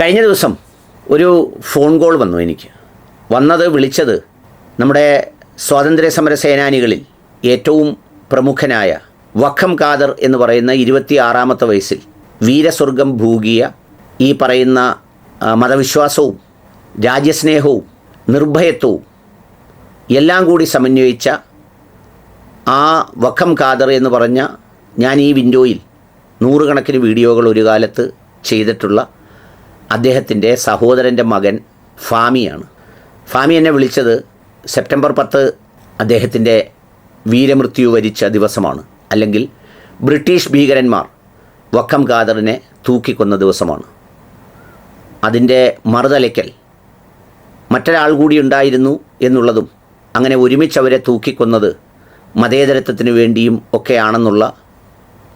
കഴിഞ്ഞ ദിവസം ഒരു ഫോൺ കോൾ വന്നു എനിക്ക്. വന്നത് വിളിച്ചത് നമ്മുടെ സ്വാതന്ത്ര്യ സമര സേനാനികളിൽ ഏറ്റവും പ്രമുഖനായ വഖം ഖാദർ എന്ന് പറയുന്ന ഇരുപത്തിയാറാമത്തെ വയസ്സിൽ വീരസ്വർഗം ഭൂകിയ ഈ പറയുന്ന മതവിശ്വാസവും രാജ്യസ്നേഹവും നിർഭയത്വവും എല്ലാം കൂടി സമന്വയിച്ച ആ വഖം ഖാദർ എന്ന് പറഞ്ഞ ഞാൻ ഈ വിൻഡോയിൽ നൂറുകണക്കിന് വീഡിയോകൾ ഒരു കാലത്ത് ചെയ്തിട്ടുള്ള അദ്ദേഹത്തിന്റെ സഹോദരന്റെ മകൻ ഫാമിയാണ്. ഫാമി എന്നെ വിളിച്ചത് സെപ്റ്റംബർ പത്ത് അദ്ദേഹത്തിന്റെ വീരമൃത്യു വരിച്ച ദിവസമാണ്. അല്ലെങ്കിൽ ബ്രിട്ടീഷ് ഭീകരന്മാർ വക്കം ഖാദറിനെ തൂക്കിക്കൊന്ന ദിവസമാണ്. അതിന്റെ മറുതലയ്ക്കൽ മറ്റൊരാൾ കൂടി ഉണ്ടായിരുന്നു എന്നുള്ളതും അങ്ങനെ ഒരുമിച്ച് അവരെ തൂക്കിക്കൊന്നത് മതേതരത്വത്തിന് വേണ്ടിയും ഒക്കെയാണെന്നുള്ള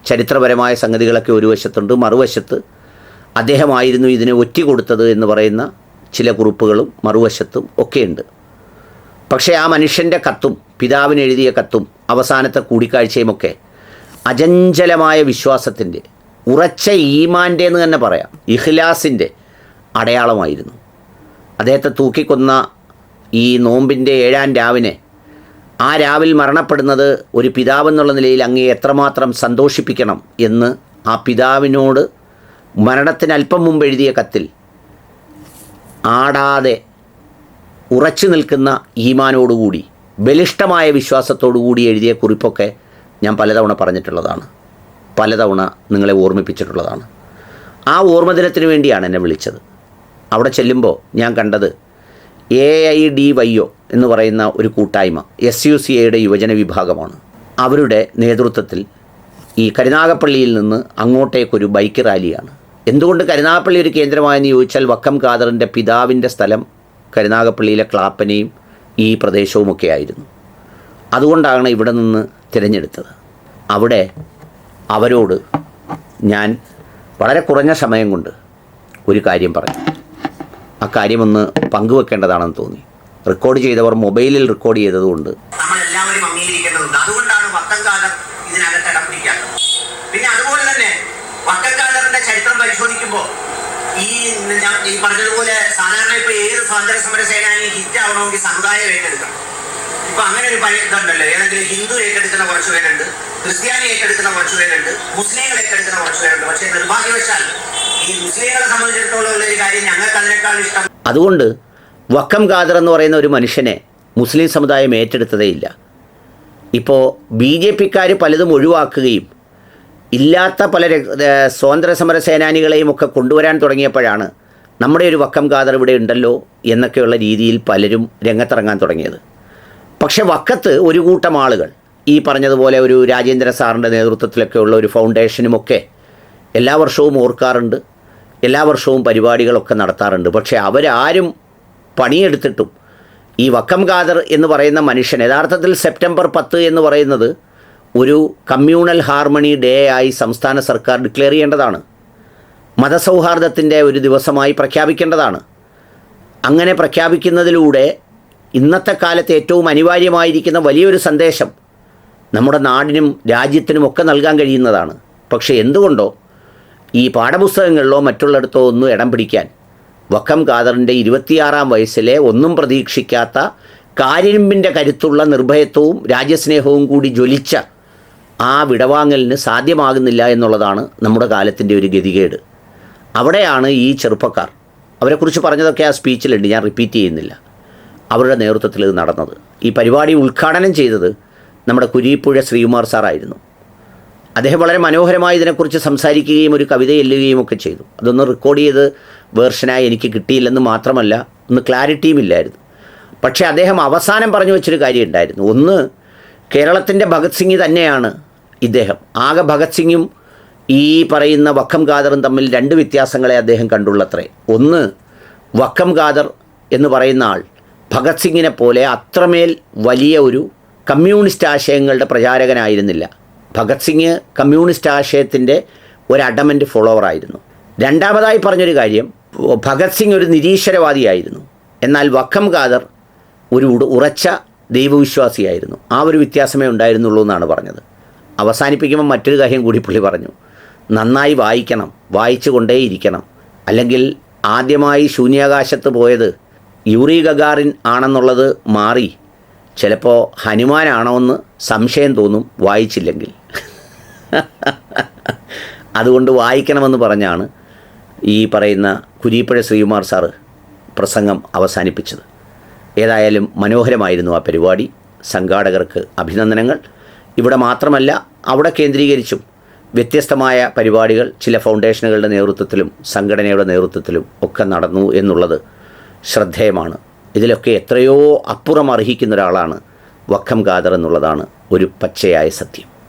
ചരിത്രപരമായ സംഗതികളൊക്കെ ഒരു വശത്തുണ്ട്. മറുവശത്ത് അദ്ദേഹമായിരുന്നു ഇതിനെ ഒറ്റി കൊടുത്തത് എന്ന് പറയുന്ന ചില കുറിപ്പുകളും മറുവശത്തും ഒക്കെയുണ്ട്. പക്ഷേ ആ മനുഷ്യന്റെ കത്തും പിതാവിന് എഴുതിയ കത്തും അവസാനത്തെ കൂടിക്കാഴ്ചയുമൊക്കെ അചഞ്ചലമായ വിശ്വാസത്തിന്റെ ഉറച്ച ഈമാന്റെ എന്ന് തന്നെ പറയാം ഇഖ്ലാസിന്റെ അടയാളമായിരുന്നു. അദ്ദേഹത്തെ തൂക്കിക്കൊന്ന ഈ നോമ്പിന്റെ ഏഴാം രാവിനെ ആ രാവിൽ മരണപ്പെടുന്നത് ഒരു പിതാവെന്നുള്ള നിലയിൽ അങ്ങേ എത്രമാത്രം സന്തോഷിപ്പിക്കണം എന്ന് ആ പിതാവിനോട് മരണത്തിന് അല്പം മുമ്പ് എഴുതിയ കത്തിൽ ആടാതെ ഉറച്ചു നിൽക്കുന്ന ഈമാനോടുകൂടി ബലിഷ്ഠമായ വിശ്വാസത്തോടുകൂടി എഴുതിയ കുറിപ്പൊക്കെ ഞാൻ പലതവണ പറഞ്ഞിട്ടുള്ളതാണ്. പലതവണ നിങ്ങളെ ഓർമ്മിപ്പിച്ചിട്ടുള്ളതാണ്. ആ ഓർമ്മദിനത്തിന് വേണ്ടിയാണ് എന്നെ വിളിച്ചത്. അവിടെ ചെല്ലുമ്പോൾ ഞാൻ കണ്ടത് A I D Y O എന്ന് പറയുന്ന ഒരു കൂട്ടായ്മ എസ് യു സി എയുടെ യുവജന വിഭാഗമാണ്. അവരുടെ നേതൃത്വത്തിൽ ഈ കരുനാഗപ്പള്ളിയിൽ നിന്ന് അങ്ങോട്ടേക്കൊരു ബൈക്ക് റാലിയാണ്. എന്തുകൊണ്ട് കരുനാഗപ്പള്ളി ഒരു കേന്ദ്രമായെന്ന് ചോദിച്ചാൽ വക്കം ഖാദറിന്റെ പിതാവിന്റെ സ്ഥലം കരുനാഗപ്പള്ളിയിലെ ക്ലാപ്പനയും ഈ പ്രദേശവുമൊക്കെ ആയിരുന്നു. അതുകൊണ്ടാണ് ഇവിടെ നിന്ന് തിരഞ്ഞെടുത്തത്. അവിടെ അവരോട് ഞാൻ വളരെ കുറഞ്ഞ സമയം കൊണ്ട് ഒരു കാര്യം പറഞ്ഞു. ആ കാര്യം ഒന്ന് പങ്കുവെക്കേണ്ടതാണെന്ന് തോന്നി. റെക്കോർഡ് ചെയ്തവർ മൊബൈലിൽ റെക്കോർഡ് ചെയ്തതുകൊണ്ട് അതുകൊണ്ടാണ് പരിശോധിക്കുമ്പോൾ ഈ ഞാൻ ഈ പറഞ്ഞതുപോലെ സാധാരണ ഇപ്പൊ ഏത് സ്വാതന്ത്ര്യ സമര സേനാനി ഹിറ്റ് ആവണമെങ്കിൽ സമുദായം ഏറ്റെടുക്കണം. ഇപ്പൊ അങ്ങനെ ഒരു പഴയ ഇതുണ്ടല്ലോ. ഏതെങ്കിലും ഹിന്ദു ഏറ്റെടുക്കുന്ന കുറച്ച് പേരുണ്ട് ക്രിസ്ത്യാനി ഏറ്റെടുക്കുന്ന കുറച്ച് പേരുണ്ട് മുസ്ലിങ്ങൾ ഏറ്റെടുക്കുന്ന കുറച്ച് പേരുണ്ട്. പക്ഷേ നിർഭാഗ്യവശാൽ ഈ മുസ്ലിങ്ങളെ സംബന്ധിച്ചിടത്തോളം ഉള്ള ഒരു കാര്യം ഞങ്ങൾക്ക് അതിനേക്കാൾ ഇഷ്ടം അതുകൊണ്ട് വക്കം ഖാദർ എന്ന് പറയുന്ന ഒരു മനുഷ്യനെ മുസ്ലിം സമുദായം ഏറ്റെടുത്തതേയില്ല. ഇപ്പോൾ ബി ജെ പിക്കാർ പലതും ഒഴിവാക്കുകയും ഇല്ലാത്ത പല സ്വാതന്ത്ര്യ സമര സേനാനികളെയും ഒക്കെ കൊണ്ടുവരാൻ തുടങ്ങിയപ്പോഴാണ് നമ്മുടെ ഒരു വക്കം ഖാദർ ഇവിടെ ഉണ്ടല്ലോ എന്നൊക്കെയുള്ള രീതിയിൽ പലരും രംഗത്തിറങ്ങാൻ തുടങ്ങിയത്. പക്ഷേ വക്കത്ത് ഒരു കൂട്ടം ആളുകൾ ഈ പറഞ്ഞതുപോലെ ഒരു രാജേന്ദ്ര സാറിന്റെ നേതൃത്വത്തിലൊക്കെയുള്ള ഒരു ഫൗണ്ടേഷനുമൊക്കെ എല്ലാ വർഷവും ഓർക്കാറുണ്ട് എല്ലാ വർഷവും പരിപാടികളൊക്കെ നടത്താറുണ്ട്. പക്ഷേ അവരാരും പണിയെടുത്തിട്ടും ഈ വക്കം ഖാദർ എന്ന് പറയുന്ന മനുഷ്യൻ യഥാർത്ഥത്തിൽ സെപ്റ്റംബർ പത്ത് എന്ന് പറയുന്നത് ഒരു കമ്മ്യൂണൽ ഹാർമണി ഡേ ആയി സംസ്ഥാന സർക്കാർ ഡിക്ലെയർ ചെയ്യേണ്ടതാണ്. മതസൗഹാർദ്ദത്തിന്റെ ഒരു ദിവസമായി പ്രഖ്യാപിക്കേണ്ടതാണ്. അങ്ങനെ പ്രഖ്യാപിക്കുന്നതിലൂടെ ഇന്നത്തെ കാലത്ത് ഏറ്റവും അനിവാര്യമായിരിക്കുന്ന വലിയൊരു സന്ദേശം നമ്മുടെ നാടിനും രാജ്യത്തിനും ഒക്കെ നൽകാൻ കഴിയുന്നതാണ്. പക്ഷേ എന്തുകൊണ്ടോ ഈ പാഠപുസ്തകങ്ങളിലോ മറ്റുള്ളിടത്തോ ഒന്നും ഇടം പിടിക്കാൻ വക്കം ഖാദറിന്റെ ഇരുപത്തിയാറാം വയസ്സിലെ ഒന്നും പ്രതീക്ഷിക്കാത്ത കാരിരുമ്പിന്റെ കരുത്തുള്ള നിർഭയത്വവും രാജ്യസ്നേഹവും കൂടി ജ്വലിച്ച ആ വിടവാങ്ങലിന് സാധ്യമാകുന്നില്ല എന്നുള്ളതാണ് നമ്മുടെ കാലത്തിന്റെ ഒരു ഗതികേട്. അവിടെയാണ് ഈ ചെറുപ്പക്കാർ അവരെക്കുറിച്ച് പറഞ്ഞതൊക്കെ ആ സ്പീച്ചിലുണ്ട് ഞാൻ റിപ്പീറ്റ് ചെയ്യുന്നില്ല അവരുടെ നേതൃത്വത്തിൽ ഇത് നടന്നത്. ഈ പരിപാടി ഉദ്ഘാടനം ചെയ്തത് നമ്മുടെ കുരീപ്പുഴ ശ്രീകുമാർ സാറായിരുന്നു. അദ്ദേഹം വളരെ മനോഹരമായി ഇതിനെക്കുറിച്ച് സംസാരിക്കുകയും ഒരു കവിത എല്ലുകയും ഒക്കെ ചെയ്തു. അതൊന്ന് റെക്കോർഡ് ചെയ്ത് വേർഷനായി എനിക്ക് കിട്ടിയില്ലെന്ന് മാത്രമല്ല ഒന്ന് ക്ലാരിറ്റിയും ഇല്ലായിരുന്നു. പക്ഷേ അദ്ദേഹം അവസാനം പറഞ്ഞു വെച്ചൊരു കാര്യം ഉണ്ടായിരുന്നു. ഒന്ന് കേരളത്തിന്റെ ഭഗത് സിംഗ് തന്നെയാണ് ഇദ്ദേഹം. ആകെ ഭഗത് സിംഗും ഈ പറയുന്ന വക്കം ഖാദറും തമ്മിൽ രണ്ട് വ്യത്യാസങ്ങളെ അദ്ദേഹം കണ്ടുള്ളത്രേ. ഒന്ന് വക്കം ഖാദർ എന്ന് പറയുന്ന ആൾ ഭഗത് സിംഗിനെ പോലെ അത്രമേൽ വലിയ ഒരു കമ്മ്യൂണിസ്റ്റ് ആശയങ്ങളുടെ പ്രചാരകനായിരുന്നില്ല. ഭഗത് സിംഗ് കമ്മ്യൂണിസ്റ്റ് ആശയത്തിന്റെ ഒരു അഡമന്റ് ഫോളോവറായിരുന്നു. രണ്ടാമതായി പറഞ്ഞൊരു കാര്യം ഭഗത് സിംഗ് ഒരു നിരീശ്വരവാദിയായിരുന്നു. എന്നാൽ വക്കം ഖാദർ ഒരു ഉറച്ച ദൈവവിശ്വാസിയായിരുന്നു. ആ ഒരു വ്യത്യാസമേ ഉണ്ടായിരുന്നുള്ളൂ എന്നാണ് പറഞ്ഞത്. അവസാനിപ്പിക്കുമ്പോൾ മറ്റൊരു കാര്യം കൂടി പുള്ളി പറഞ്ഞു. നന്നായി വായിക്കണം വായിച്ചു കൊണ്ടേയിരിക്കണം അല്ലെങ്കിൽ ആദ്യമായി ശൂന്യാകാശത്ത് പോയത് യൂറി ഗഗാറിൻ ആണെന്നുള്ളത് മാറി. ചിലപ്പോൾ ഹനുമാനാണോ എന്ന് സംശയം തോന്നും വായിച്ചില്ലെങ്കിൽ. അതുകൊണ്ട് വായിക്കണമെന്ന് പറഞ്ഞാണ് ഈ പറയുന്ന കുരീപ്പഴ ശ്രീകുമാർ സാറ് പ്രസംഗം അവസാനിപ്പിച്ചത്. ഏതായാലും മനോഹരമായിരുന്നു ആ പരിപാടി. സംഘാടകർക്ക് അഭിനന്ദനങ്ങൾ. ഇവിടെ മാത്രമല്ല അവിടെ കേന്ദ്രീകരിച്ചും വ്യത്യസ്തമായ പരിപാടികൾ ചില ഫൗണ്ടേഷനുകളുടെ നേതൃത്വത്തിലും സംഘടനയുടെ നേതൃത്വത്തിലും ഒക്കെ നടന്നു എന്നുള്ളത് ശ്രദ്ധേയമാണ്. ഇതിലൊക്കെ എത്രയോ അപ്പുറം അർഹിക്കുന്ന ഒരാളാണ് വക്കം ഖാദർ എന്നുള്ളതാണ് ഒരു പച്ചയായ സത്യം.